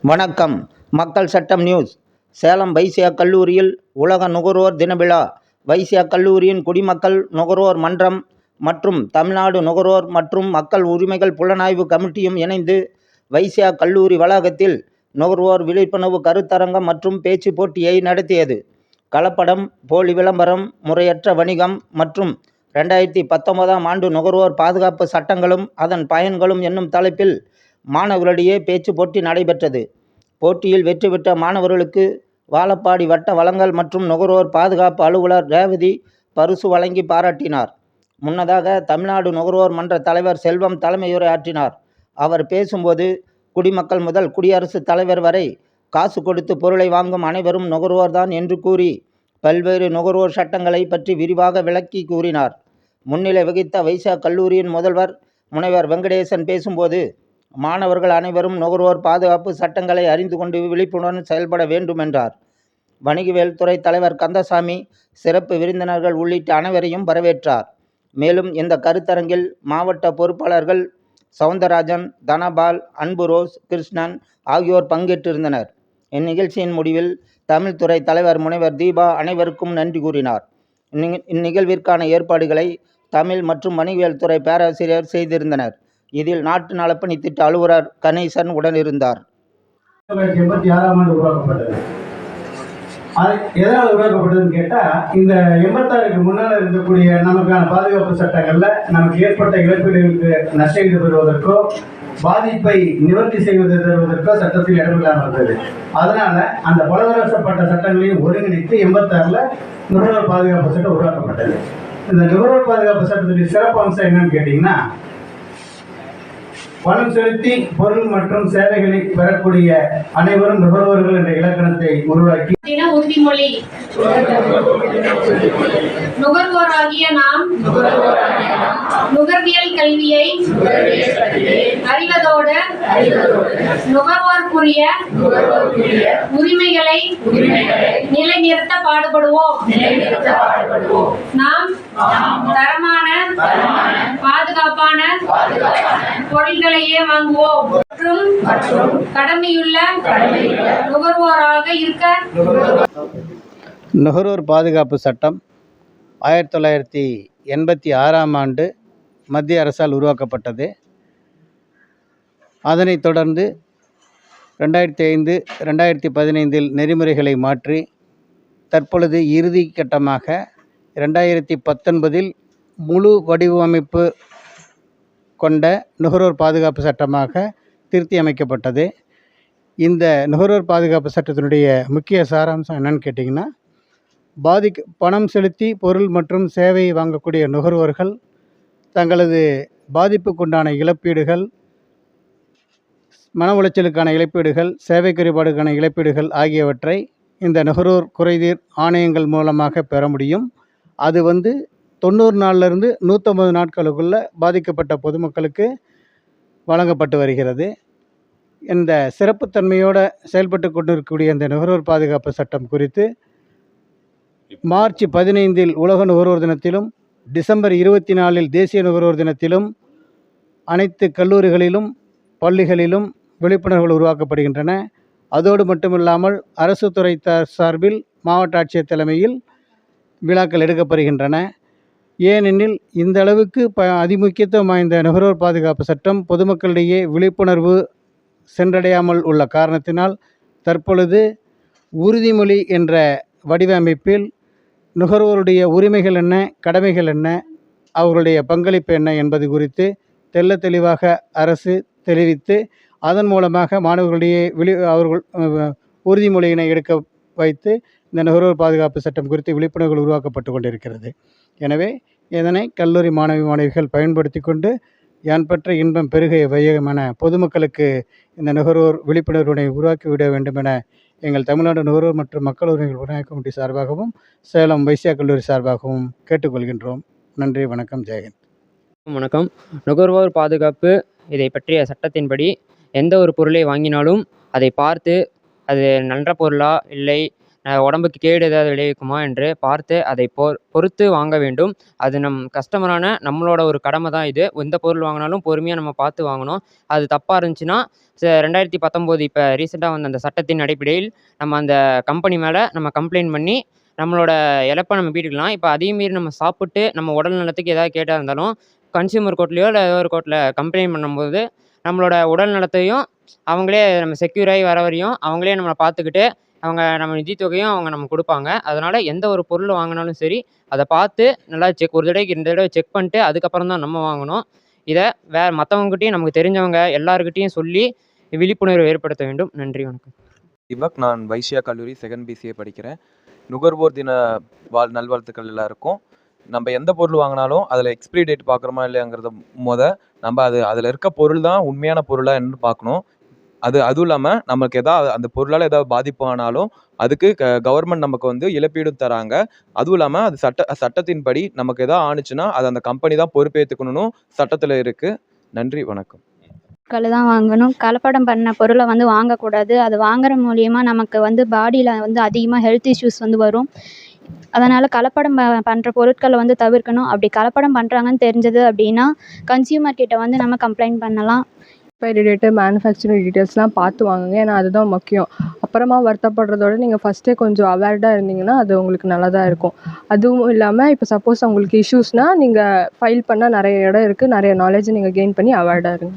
வணக்கம். மக்கள் சட்டம் நியூஸ். சேலம் வைசியா கல்லூரியில் உலக நுகர்வோர் தினவிழா. வைசியா கல்லூரியின் குடிமக்கள் நுகர்வோர் மன்றம் மற்றும் தமிழ்நாடு நுகர்வோர் மற்றும் மக்கள் உரிமைகள் புலனாய்வு கமிட்டியும் இணைந்து வைசியா கல்லூரி வளாகத்தில் நுகர்வோர் விழிப்புணர்வு கருத்தரங்கம் மற்றும் பேச்சு போட்டியை நடத்தியது. கலப்படம் போலி விளம்பரம் முறையற்ற வணிகம் மற்றும் ரெண்டாயிரத்தி பத்தொன்பதாம் ஆண்டு நுகர்வோர் பாதுகாப்பு சட்டங்களும் அதன் பயன்களும் என்னும் தலைப்பில் மாணவர்களிடையே பேச்சு போட்டி நடைபெற்றது. போட்டியில் வெற்றி பெற்ற மாணவர்களுக்கு வாழப்பாடி வட்ட வளங்கள் மற்றும் நுகர்வோர் பாதுகாப்பு அலுவலர் ரேவதி பரிசு வழங்கி பாராட்டினார். முன்னதாக தமிழ்நாடு நுகர்வோர் மன்ற தலைவர் செல்வம் தலைமையுரையாற்றினார் அவர் பேசும்போது குடிமக்கள் முதல் குடியரசுத் தலைவர் வரை காசு கொடுத்து பொருளை வாங்கும் அனைவரும் நுகர்வோர்தான் என்று கூறி பல்வேறு நுகர்வோர் சட்டங்களை பற்றி விரிவாக விளக்கி கூறினார். முன்னிலை வகித்த வைசா கல்லூரியின் முதல்வர் முனைவர் வெங்கடேசன் பேசும்போது மாணவர்கள் அனைவரும் நுகர்வோர் பாதுகாப்பு சட்டங்களை அறிந்து கொண்டு விழிப்புணர்வு செயல்பட வேண்டும் என்றார். வணிகவியல் துறை தலைவர் கந்தசாமி சிறப்பு விருந்தினர்கள் உள்ளிட்ட அனைவரையும் வரவேற்றார். மேலும் இந்த கருத்தரங்கில் மாவட்ட பொறுப்பாளர்கள் சவுந்தரராஜன் தனபால் அன்புரோஸ் கிருஷ்ணன் ஆகியோர் பங்கேற்றிருந்தனர். இந்நிகழ்ச்சியின் முடிவில் தமிழ்துறை தலைவர் முனைவர் தீபா அனைவருக்கும் நன்றி கூறினார். இந்நிகழ்விற்கான ஏற்பாடுகளை தமிழ் மற்றும் வணிகவியல் துறை பேராசிரியர் செய்திருந்தனர். இதில் நாட்டு நலப்பணி திட்ட அலுவலர் கணேசன் உடனிருந்தார். எண்பத்தி ஆறாம் ஆண்டு உருவாக்கப்பட்டது. அது எதனால் உருவாக்கப்பட்டதுன்னு கேட்டால் இந்த எண்பத்தாறுக்கு முன்னால் இருக்கக்கூடிய நமக்கான பாதுகாப்பு சட்டங்களில் நமக்கு ஏற்பட்ட இழப்பீடுகளுக்கு நஷ்டஈடு பெறுவதற்கோ பாதிப்பை நிவர்த்தி செய்வது தருவதற்கோ சட்டத்தில் இடமில்லாமல் இருந்தது. அதனால அந்த பலதரசப்பட்ட சட்டங்களையும் ஒருங்கிணைத்து எண்பத்தாறில் நுகர்வோர் பாதுகாப்பு சட்டம் உருவாக்கப்பட்டது. இந்த நுகர்வோர் பாதுகாப்பு சட்டத்துடைய சிறப்பு அம்சம் என்னன்னு கேட்டிங்கன்னா பணம் செலுத்தி பொருள் மற்றும் சேவைகளை பெறக்கூடிய அனைவரும் நுகர்வோர்கள் என்ற இலக்கணத்தை உருவாக்கி உறுதிமொழி. நுகர்வோராகிய நாம் நுகர்வியல் கல்வியை அறிவதோடு நுகர்வோருக்குரிய உரிமைகளை நிறுத்த பாடுபடுவோம். நாம் தரமான பாதுகாப்பான பொருள்களையே வாங்குவோம். மற்றும் கடமையுள்ள நுகர்வோராக இருக்க நுகர்வோர் பாதுகாப்பு சட்டம் ஆயிரத்தி தொள்ளாயிரத்தி எண்பத்தி ஆறாம் ஆண்டு மத்திய அரசால் உருவாக்கப்பட்டது. அதனைத் தொடர்ந்து ரெண்டாயிரத்தி ஐந்து ரெண்டாயிரத்தி பதினைந்தில் நெறிமுறைகளை மாற்றி தற்பொழுது இறுதி கட்டமாக ரெண்டாயிரத்தி பத்தொன்பதில் முழு வடிவமைப்பு கொண்ட நுகர்வோர் பாதுகாப்பு சட்டமாக திருத்தி அமைக்கப்பட்டது. இந்த நுகர்வோர் பாதுகாப்பு சட்டத்தினுடைய முக்கிய சாராம்சம் என்னன்னு கேட்டிங்கன்னா பாதிக்க பணம் செலுத்தி பொருள் மற்றும் சேவை வாங்கக்கூடிய நுகர்வோர்கள் தங்களது பாதிப்புக்குண்டான இழப்பீடுகள் மன உளைச்சலுக்கான இழப்பீடுகள் சேவை குறைபாடுக்கான இழப்பீடுகள் ஆகியவற்றை இந்த நுகர்வோர் குறைதீர் ஆணையங்கள் மூலமாக பெற முடியும். அது வந்து தொண்ணூறு நாள்லேருந்து நூற்றம்பது நாட்களுக்குள்ள பாதிக்கப்பட்ட பொதுமக்களுக்கு வழங்கப்பட்டு வருகிறது. இந்த சிறப்புத்தன்மையோடு செயல்பட்டு கொண்டிருக்கக்கூடிய இந்த நுகர்வோர் பாதுகாப்பு சட்டம் குறித்து மார்ச் பதினைந்தில் உலக நுகர்வோர் தினத்திலும் டிசம்பர் இருபத்தி நாலில் தேசிய நுகர்வோர் தினத்திலும் அனைத்து கல்லூரிகளிலும் பள்ளிகளிலும் விழிப்புணர்வுகள் உருவாக்கப்படுகின்றன. அதோடு மட்டுமில்லாமல் அரசு துறை சார்பில் மாவட்ட ஆட்சியர் தலைமையில் விழாக்கள் எடுக்கப்படுகின்றன. ஏனெனில் இந்த அளவுக்கு ப அதிமுக்கியத்துவம் வாய்ந்த நுகர்வோர் பாதுகாப்பு சட்டம் பொதுமக்களிடையே விழிப்புணர்வு சென்றடையாமல் உள்ள காரணத்தினால் தற்பொழுது உறுதிமொழி என்ற வடிவமைப்பில் நுகர்வோருடைய உரிமைகள் என்ன கடமைகள் என்ன அவர்களுடைய பங்களிப்பு என்ன என்பது குறித்து தெல்ல தெளிவாக அரசு தெரிவித்து அதன் மூலமாக மாணவர்களிடையே விழி அவர்கள் உறுதிமொழியினை எடுக்க வைத்து இந்த நுகர்வோர் பாதுகாப்பு சட்டம் குறித்து விழிப்புணர்வுகள் உருவாக்கப்பட்டு கொண்டிருக்கிறது. எனவே இதனை கல்லூரி மாணவி மாணவிகள் பயன்படுத்தி கொண்டு யான் பெற்ற இன்பம் பெருக வையகம் என பொதுமக்களுக்கு இந்த நுகர்வோர் விழிப்புணர்வினை உருவாக்கிவிட வேண்டும் என எங்கள் தமிழ்நாடு நுகர்வோர் மற்றும் மக்கள் உரிமைகள் உரிமை கமிட்டி சார்பாகவும் சேலம் வைசியா கல்லூரி சார்பாகவும் கேட்டுக்கொள்கின்றோம். நன்றி வணக்கம் ஜெயகந்த் வணக்கம். நுகர்வோர் பாதுகாப்பு இதை பற்றிய சட்டத்தின்படி எந்த ஒரு பொருளை வாங்கினாலும் அதை பார்த்து அது நல்ல பொருளா இல்லை உடம்புக்கு கேடு ஏதாவது விளைவிக்குமா என்று பார்த்து அதை பொ பொறுத்து வாங்க வேண்டும். அது நம் கஸ்டமரான நம்மளோட ஒரு கடமை தான் இது. எந்த பொருள் வாங்கினாலும் பொறுமையாக நம்ம பார்த்து வாங்கணும். அது தப்பாக இருந்துச்சுன்னா ச ரெண்டாயிரத்தி பத்தொம்போது இப்போ ரீசெண்டாக வந்த அந்த சட்டத்தின் அடிப்படையில் நம்ம அந்த கம்பெனி மேலே நம்ம கம்ப்ளைண்ட் பண்ணி நம்மளோட இழப்பை நம்ம வீட்டுக்கலாம் இப்போ அதையும் மீறி நம்ம சாப்பிட்டு நம்ம உடல் நலத்துக்கு ஏதாவது கேட்டால் இருந்தாலும் கன்சியூமர் கோர்ட்லேயோ இல்லை ஏதோ ஒரு கோர்ட்டில் கம்ப்ளைண்ட் பண்ணும்போது நம்மளோட உடல் நலத்தையும் அவங்களே நம்ம செக்யூர் ஆகி வர வரையும் அவங்களே நம்மளை பார்த்துக்கிட்டு அவங்க நம்ம நிதி தொகையும் அவங்க நமக்கு கொடுப்பாங்க. அதனால் எந்த ஒரு பொருள் வாங்கினாலும் சரி அதை பார்த்து நல்லா செக் ஒரு தடவைக்கு ரெண்டு தடவை செக் பண்ணிட்டு அதுக்கப்புறம் தான் நம்ம வாங்கணும். இதை வே மற்றவங்ககிட்டையும் நமக்கு தெரிஞ்சவங்க எல்லாருக்கிட்டையும் சொல்லி விழிப்புணர்வு ஏற்படுத்த வேண்டும். நன்றி வணக்கம். இவக் நான் வைஷ்யா கல்லூரி செகண்ட் பிசிஏ படிக்கிறேன். நுகர்வோர் தின வாழ் நல்வாழ்த்துக்கள் எல்லாருக்கும். நம்ம எந்த பொருள் வாங்கினாலும் அதில் எக்ஸ்பிரி டேட் பார்க்குறோமா இல்லையாங்கிறத முத நம்ம அது அதில் இருக்க பொருள் தான் உண்மையான பொருளாக என்னன்னு பார்க்கணும் அது அதுவும் இல்லாமல் நமக்கு எதாவது அந்த பொருளால் ஏதாவது பாதிப்பு ஆனாலும் அதுக்கு க கவர்மெண்ட் நமக்கு வந்து இழப்பீடும் தராங்க. அதுவும் இல்லாமல் அது சட்ட சட்டத்தின்படி நமக்கு எதாவது ஆணுச்சுன்னா அது அந்த கம்பெனி தான் பொறுப்பேற்றுக்கணும் சட்டத்தில் இருக்குது நன்றி வணக்கம். பொருட்களை தான் வாங்கணும். கலப்படம் பண்ண பொருளை வந்து வாங்கக்கூடாது. அது வாங்குற மூலியமாக நமக்கு வந்து பாடியில் வந்து அதிகமாக ஹெல்த் இஷ்யூஸ் வந்து வரும். அதனால் கலப்படம் ப பண்ணுற பொருட்களை வந்து தவிர்க்கணும். அப்படி கலப்படம் பண்ணுறாங்கன்னு தெரிஞ்சது அப்படின்னா கன்சியூமர் கிட்ட வந்து நம்ம கம்ப்ளைண்ட் பண்ணலாம். எக்ஸ்பைரி டேட்டு மேனுஃபேக்சரிங் டீட்டெயில்ஸ்லாம் பார்த்து வாங்குங்க. ஏன்னா அதுதான் முக்கியம். அப்புறமா வருத்தப்படுறதோட நீங்கள் ஃபஸ்ட்டே கொஞ்சம் அவேர்டாக இருந்தீங்கன்னா அது உங்களுக்கு நல்லதாக இருக்கும். அதுவும் இல்லாமல் இப்போ சப்போஸ் உங்களுக்கு இஷ்யூஸ்னால் நீங்கள் ஃபைல் பண்ணால் நிறைய இடம் இருக்குது நிறைய நாலேஜ் நீங்கள் கெயின் பண்ணி அவேர்டாக இருங்க.